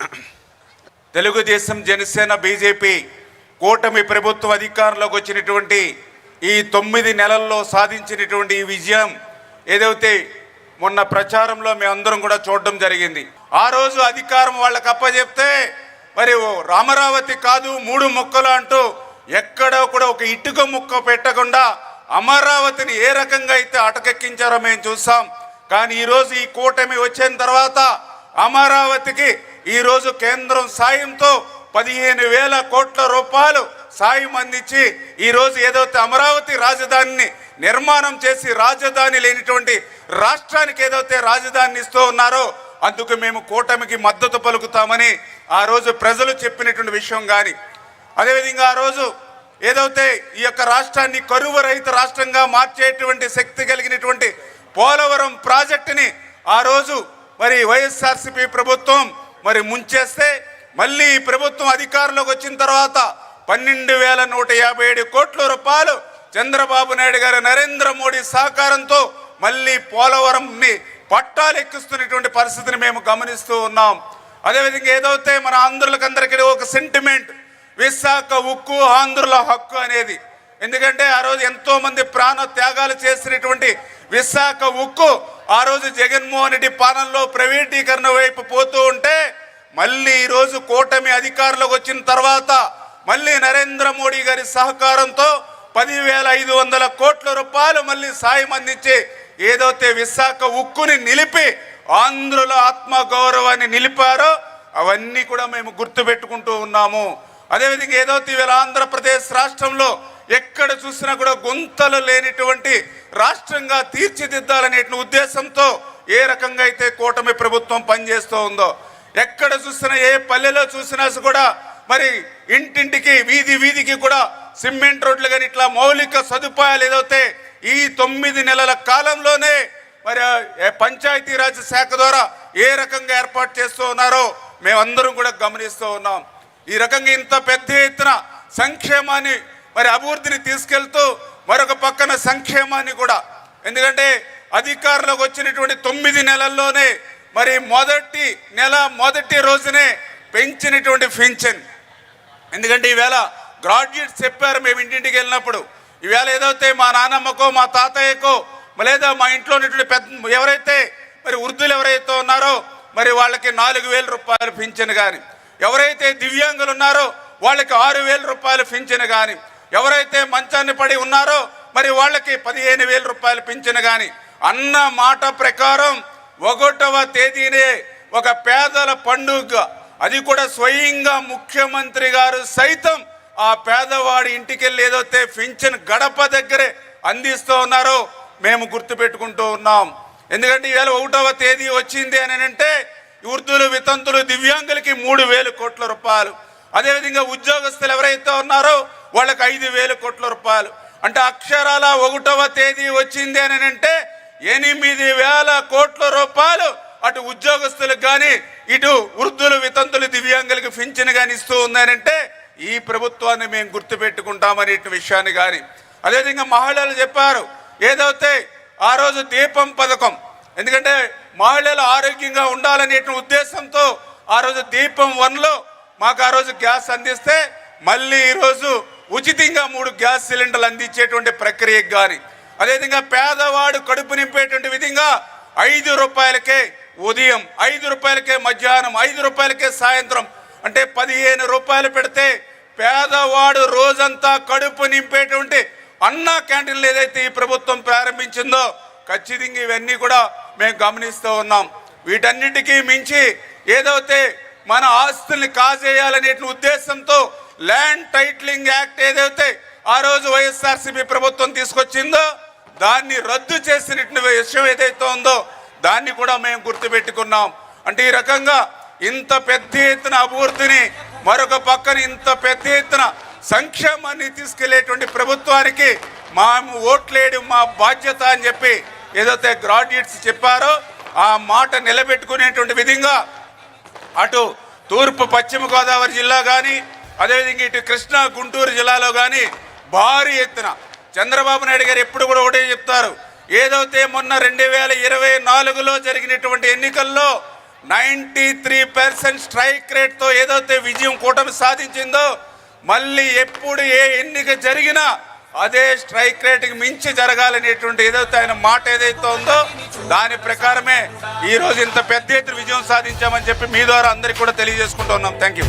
Telugu Desam Janasena BJP కూటమి ప్రభుత్వం అధికారంలోకి వచ్చినటువంటి ఈ తొమ్మిది నెలల్లో సాధించినటువంటి ఈ విజయం ఏదైతే మొన్న ప్రచారంలో మేమందరం కూడా చూడడం జరిగింది. ఆ రోజు అధికారం వాళ్ళకి అప్పచెప్తే మరి ఓ రామరావతి కాదు మూడు ముక్కలు అంటూ ఎక్కడో కూడా ఒక ఇటుక ముక్క పెట్టకుండా అమరావతిని ఏ రకంగా అయితే అటకెక్కించారో మేము చూసాం. కానీ ఈరోజు ఈ కూటమి వచ్చిన తర్వాత అమరావతికి ఈరోజు కేంద్రం సాయంతో పదిహేను వేల కోట్ల రూపాయలు సాయం అందించి ఈరోజు ఏదైతే అమరావతి రాజధానిని నిర్మాణం చేసి రాజధాని లేనిటువంటి రాష్ట్రానికి ఏదైతే రాజధానిని ఇస్తూ ఉన్నారో అందుకు మేము కూటమికి మద్దతు పలుకుతామని ఆ రోజు ప్రజలు చెప్పినటువంటి విషయం కానీ అదేవిధంగా ఆ రోజు ఏదైతే ఈ యొక్క రాష్ట్రాన్ని కరువు రహిత రాష్ట్రంగా మార్చేటువంటి శక్తి కలిగినటువంటి పోలవరం ప్రాజెక్టుని ఆ రోజు మరి వైఎస్ఆర్సీపీ ప్రభుత్వం మరి ముంచేస్తే మళ్ళీ ప్రభుత్వం అధికారంలోకి వచ్చిన తర్వాత పన్నెండు వేల నూట యాభై ఏడు కోట్ల రూపాయలు చంద్రబాబు నాయుడు గారు నరేంద్ర మోడీ సహకారంతో మళ్ళీ పోలవరంని పట్టాలు ఎక్కిస్తున్నటువంటి పరిస్థితిని మేము గమనిస్తూ ఉన్నాం. అదేవిధంగా ఏదైతే మన ఆంధ్రులకందరికీ ఒక సెంటిమెంట్ విశాఖ ఉక్కు ఆంధ్రుల హక్కు అనేది. ఎందుకంటే ఆ రోజు ఎంతోమంది ప్రాణ త్యాగాలు చేసినటువంటి విశాఖ ఉక్కు ఆ రోజు జగన్మోహన్ రెడ్డి పాలనలో ప్రైవేటీకరణ వైపు పోతూ ఉంటే మళ్ళీ ఈరోజు కూటమి అధికారంలోకి వచ్చిన తర్వాత మళ్ళీ నరేంద్ర మోడీ గారి సహకారంతో పదివేల ఐదు వందల కోట్ల రూపాయలు మళ్ళీ సాయం అందించి ఏదైతే విశాఖ ఉక్కుని నిలిపి ఆంధ్రుల ఆత్మగౌరవాన్ని నిలిపారో అవన్నీ కూడా మేము గుర్తుపెట్టుకుంటూ ఉన్నాము. అదేవిధంగా ఏదైతే ఇవాళ ఆంధ్రప్రదేశ్ రాష్ట్రంలో ఎక్కడ చూసినా కూడా గుంతలు లేనిటువంటి రాష్ట్రంగా తీర్చిదిద్దాలనే ఉద్దేశంతో ఏ రకంగా అయితే కూటమి ప్రభుత్వం పనిచేస్తూ ఉందో ఎక్కడ చూసినా ఏ పల్లెలో చూసినా కూడా మరి ఇంటింటికి వీధి వీధికి కూడా సిమెంట్ రోడ్లు కానీ ఇట్లా మౌలిక సదుపాయాలు ఏదైతే ఈ తొమ్మిది నెలల కాలంలోనే మరి పంచాయతీరాజ్ శాఖ ద్వారా ఏ రకంగా ఏర్పాటు చేస్తూ ఉన్నారో మేమందరం కూడా గమనిస్తూ ఉన్నాం. ఈ రకంగా ఇంత పెద్ద ఎత్తున సంక్షేమాన్ని మరి అభివృద్ధిని తీసుకెళ్తూ మరొక పక్కన సంక్షేమాన్ని కూడా ఎందుకంటే అధికారంలోకి వచ్చినటువంటి తొమ్మిది నెలల్లోనే మరి మొదటి నెల మొదటి రోజునే పెంచినటువంటి పెన్షన్ ఎందుకంటే ఈవేళ గ్రాడ్యుయేట్స్ చెప్పారు మేము ఇంటింటికి వెళ్ళినప్పుడు ఈవేళ ఏదైతే మా నాన్నమ్మకో మా తాతయ్యకో లేదా మా ఇంట్లో ఉన్నటువంటి పెద్ద ఎవరైతే మరి వృద్ధులు ఎవరైతే ఉన్నారో మరి వాళ్ళకి నాలుగు వేల రూపాయలు పింఛను కానీ ఎవరైతే దివ్యాంగులు ఉన్నారో వాళ్ళకి ఆరు వేల రూపాయలు పింఛను కానీ ఎవరైతే మంచాన్ని పడి ఉన్నారో మరి వాళ్ళకి పదిహేను వేల రూపాయలు పింఛను కానీ అన్న మాట ప్రకారం ఒకటవ తేదీనే ఒక పేదల పండుగ. అది కూడా స్వయంగా ముఖ్యమంత్రి గారు సైతం ఆ పేదవాడి ఇంటికి ఏదైతే పింఛన్ గడప దగ్గరే అందిస్తూ ఉన్నారో మేము గుర్తుపెట్టుకుంటూ ఉన్నాం. ఎందుకంటే ఈవేళ ఒకటవ తేదీ వచ్చింది అని అంటే వృద్ధులు వితంతులు దివ్యాంగులకి మూడు వేలు కోట్ల రూపాయలు. అదేవిధంగా ఉద్యోగస్తులు ఎవరైతే ఉన్నారో వాళ్ళకి ఐదు వేల కోట్ల రూపాయలు. అంటే అక్షరాల ఒకటవ తేదీ వచ్చింది అని అంటే ఎనిమిది వేల కోట్ల రూపాయలు అటు ఉద్యోగస్తులకు కానీ ఇటు వృద్ధులు వితంతులు దివ్యాంగులకు పింఛను కానీ ఇస్తూ ఉందనంటే ఈ ప్రభుత్వాన్ని మేము గుర్తుపెట్టుకుంటామనే విషయాన్ని కానీ అదేవిధంగా మహిళలు చెప్పారు ఏదైతే ఆ రోజు దీపం పథకం ఎందుకంటే మహిళలు ఆరోగ్యంగా ఉండాలనే ఉద్దేశంతో ఆ రోజు దీపం వన్లో మాకు ఆ రోజు గ్యాస్ అందిస్తే మళ్ళీ ఈరోజు ఉచితంగా మూడు గ్యాస్ సిలిండర్లు అందించేటువంటి ప్రక్రియకు కానీ అదేవిధంగా పేదవాడు కడుపు నింపేటువంటి విధంగా ఐదు రూపాయలకే ఉదయం ఐదు రూపాయలకే మధ్యాహ్నం ఐదు రూపాయలకే సాయంత్రం అంటే పదిహేను రూపాయలు పెడితే పేదవాడు రోజంతా కడుపు నింపేటువంటి అన్నా క్యాంటీన్లు ఏదైతే ఈ ప్రభుత్వం ప్రారంభించిందో ఖచ్చితంగా ఇవన్నీ కూడా మేము గమనిస్తూ ఉన్నాం. వీటన్నిటికీ మించి ఏదైతే మన ఆస్తుల్ని కాజేయాలనే ఉద్దేశంతో ల్యాండ్ టైటిలింగ్ యాక్ట్ ఏదైతే ఆ రోజు వైఎస్ఆర్సీపీ ప్రభుత్వం తీసుకొచ్చిందో దాన్ని రద్దు చేసినటువంటి విషయం ఏదైతే ఉందో దాన్ని కూడా మేము గుర్తుపెట్టుకున్నాం. అంటే ఈ రకంగా ఇంత పెద్ద ఎత్తున అభివృద్ధిని మరొక పక్కన ఇంత పెద్ద ఎత్తున సంక్షేమాన్ని తీసుకెళ్ళేటువంటి ప్రభుత్వానికి మేము ఓట్లేయడం మా బాధ్యత అని చెప్పి ఏదైతే గ్రాడ్యుయేట్స్ చెప్పారో ఆ మాట నిలబెట్టుకునేటువంటి విధంగా అటు తూర్పు పశ్చిమ గోదావరి జిల్లా కానీ అదేవిధంగా ఇటు కృష్ణా గుంటూరు జిల్లాలో కానీ భారీ ఎత్తున చంద్రబాబు నాయుడు గారు ఎప్పుడు కూడా ఒకటే చెప్తారు. ఏదైతే మొన్న రెండు వేల ఇరవై నాలుగులో జరిగినటువంటి ఎన్నికల్లో నైంటీ త్రీ పర్సెంట్ స్ట్రైక్ రేట్తో ఏదైతే విజయం కూటమి సాధించిందో మళ్ళీ ఎప్పుడు ఏ ఎన్నిక జరిగినా అదే స్ట్రైక్ రేట్కి మించి జరగాలనేటువంటి ఏదైతే ఆయన మాట ఏదైతే ఉందో దాని ప్రకారమే ఈ రోజు ఇంత పెద్ద ఎత్తున విజయం సాధించామని చెప్పి మీ ద్వారా అందరికీ కూడా తెలియజేసుకుంటూ ఉన్నాం. Thank you